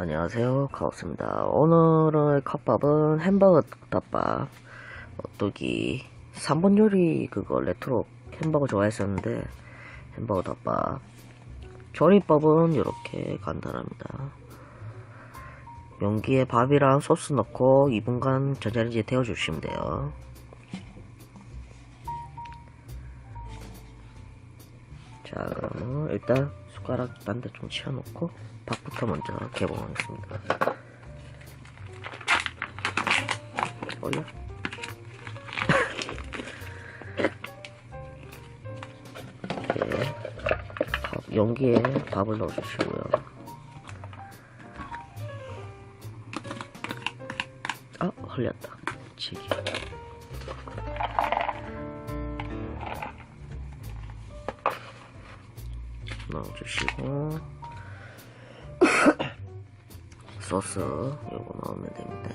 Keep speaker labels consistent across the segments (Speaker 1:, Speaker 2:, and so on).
Speaker 1: 안녕하세요. 카오스입니다. 오늘의 컵밥은 햄버거 덮밥. 오뚜기 3번 요리 그거 레트로 햄버거 좋아했었는데 햄버거 덮밥. 조리법은 이렇게 간단합니다. 용기에 밥이랑 소스 넣고 2분간 전자레인지에 데워주시면 돼요. 자 그러면 일단 숟가락 딴 데 좀 치워놓고 밥부터 먼저 개봉하겠습니다. 올려 이렇게 밥, 용기에 밥을 넣어주시고요. 아 흘렸다. 치기 넣어주시고. 소스 요거 넣으면 됩니다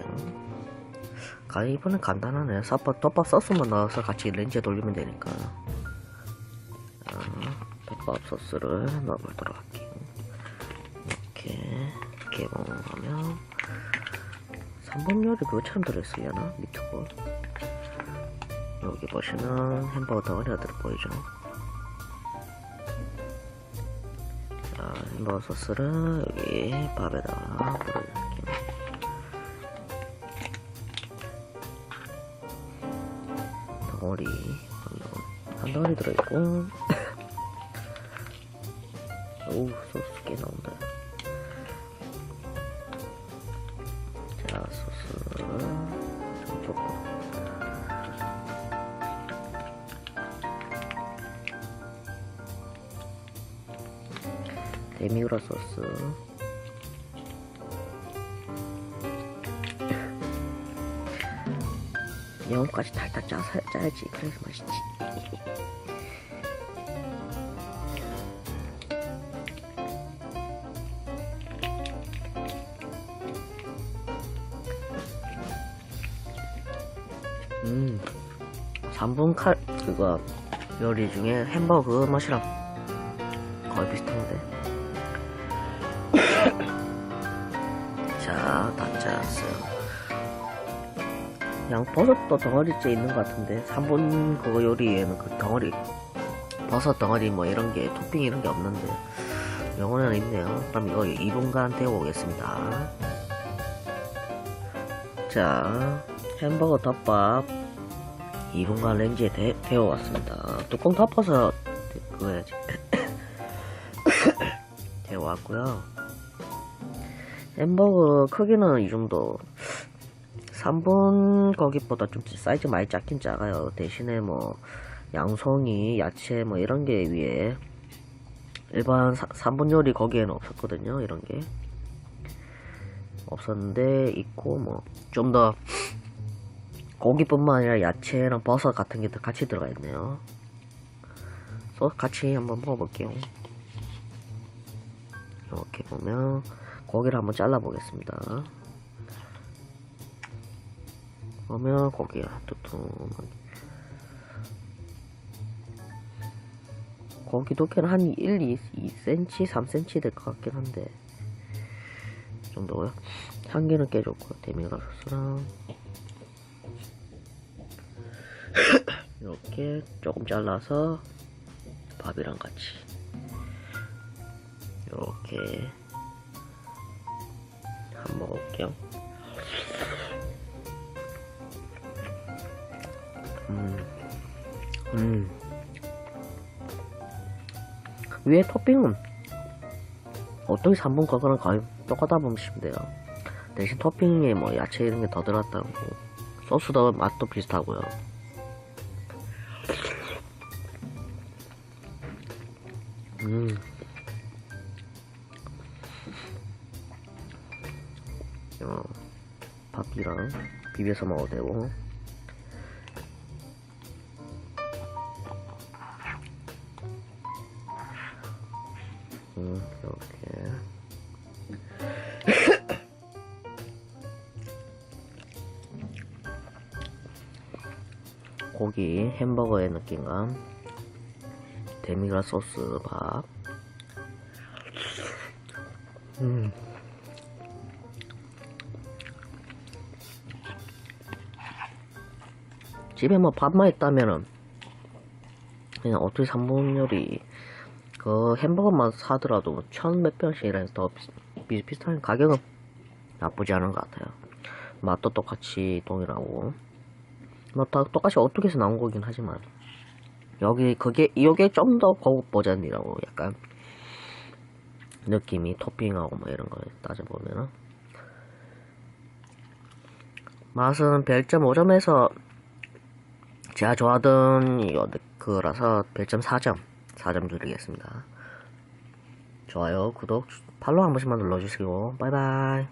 Speaker 1: 가 이번엔 간단하네 덮밥, 덮밥 소스만 넣어서 같이 렌즈에 돌리면 되니까. 자, 덮밥 소스를 넣어보도록 할게요. 이렇게 개봉하면 3번 요리 그거처럼 들어있으려나? 거 여기 보시면 햄버거 덩어리가 들어 보이죠? 햄버거 소스를 여기 밥에다가 뿌려줄게요. 덩어리, 한 덩어리, 들어있고, 오우, 소스 꽤 나온다. 데미그라 소스 영혼까지 달달 짜서 짜야지. 그래서 맛있지. 음 3분 칼 그거 요리 중에 햄버거 맛이랑 거의 비슷한데 자, 다 짜왔어요. 양 버섯도 덩어리째 있는 것 같은데, 3분 그거 요리에는 그 덩어리, 버섯 덩어리 뭐 이런 게, 토핑 이런 게 없는데, 영어는 있네요. 그럼 이거 2분간 데워보겠습니다. 자, 햄버거 덮밥 2분간 렌즈에 데, 데워 왔습니다. 뚜껑 덮어서 그거 해야지. 데워 왔고요. 햄버거 크기는 이 정도. 3분 거기보다 좀 사이즈 많이 작긴 작아요. 대신에 뭐 양송이 야채 뭐 이런 게 위에 일반 3분 요리 거기에는 없었거든요 이런 게. 없었는데 있고 뭐 좀 더 고기뿐만 아니라 야채랑 버섯 같은 게 같이 들어가 있네요. 그래서 같이 한번 먹어볼게요. 이렇게 보면 고기를 한번 잘라 보겠습니다. 그러면 고기가 두툼하게. 고기 두께는 한 1, 2, 2cm, 3cm 될 것 같긴 한데. 이 정도고요. 향기는 꽤 좋고 데미그라 소스랑 이렇게 조금 잘라서 밥이랑 같이. 이렇게 먹어볼게요. 음, 음. 위에 토핑은 어떻게 3분 거거랑 거의 똑같다 보시면 돼요. 대신 토핑에 뭐 야채 이런 게 더 들어갔다고 소스도 맛도 비슷하고요. 음. 밥이랑 비벼서 먹어도 되고. 음, 이렇게. 고기 햄버거의 느낌감. 데미그라 소스 밥. 음. 집에 뭐 밥만 있다면은 그냥 어떻게 3분 요리 그 햄버거만 사더라도 천몇 병씩이라서 더 비- 비슷비슷한 가격은 나쁘지 않은 것 같아요. 맛도 똑같이 동일하고. 뭐다 똑같이 어떻게 해서 나온 거긴 하지만. 여기 그게 이게 좀 더 고급 버전이라고 약간 느낌이 토핑하고 뭐 이런 거 따져보면은. 맛은 별점 5점에서 제가 좋아하던 그거라서 별점 4점 4점 드리겠습니다. 좋아요 구독 팔로우 한 번씩만 눌러주시고 바이바이